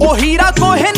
ਉਹ ਹੀਰਾ ਕੋਹਿ